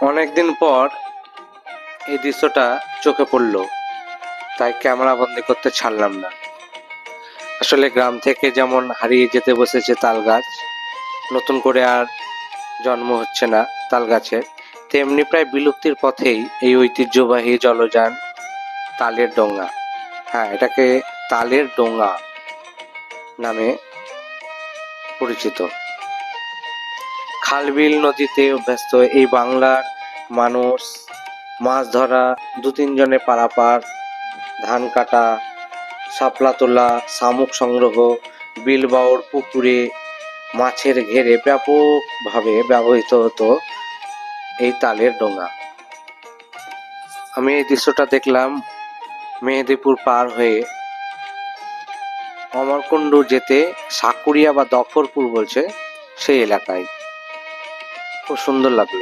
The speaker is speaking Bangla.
অনেকদিন পর এই দৃশ্যটা চোখে পড়ল, তাই ক্যামেরা বন্দি করতে ছাড়লাম না। আসলে গ্রাম থেকে যেমন হারিয়ে যেতে বসেছে তাল গাছ নতুন করে আর জন্ম হচ্ছে না তাল গাছের তেমনি প্রায় বিলুপ্তির পথেই এই ঐতিহ্যবাহী জলযান তালের ডোঙা। হ্যাঁ এটাকে তালের ডোঙা নামে পরিচিত। খালবিল নদীতে অভ্যস্ত এই বাংলার মানুষ মাছ ধরা দু তিনজনে পারাপার, ধান কাটা, শাপলা তোলা, শামুক সংগ্রহ বিল বাউর পুকুরে মাছের ঘেরে ব্যাপকভাবে ব্যবহৃত হতো এই তালের ডোঙা। আমি এই দৃশ্যটা দেখলাম মেহেদিপুর পার হয়ে অমরকুণ্ডু যেতে সাকুরিয়া বা দফরপুর বলছে সেই এলাকায়। খুব সুন্দর লাগল।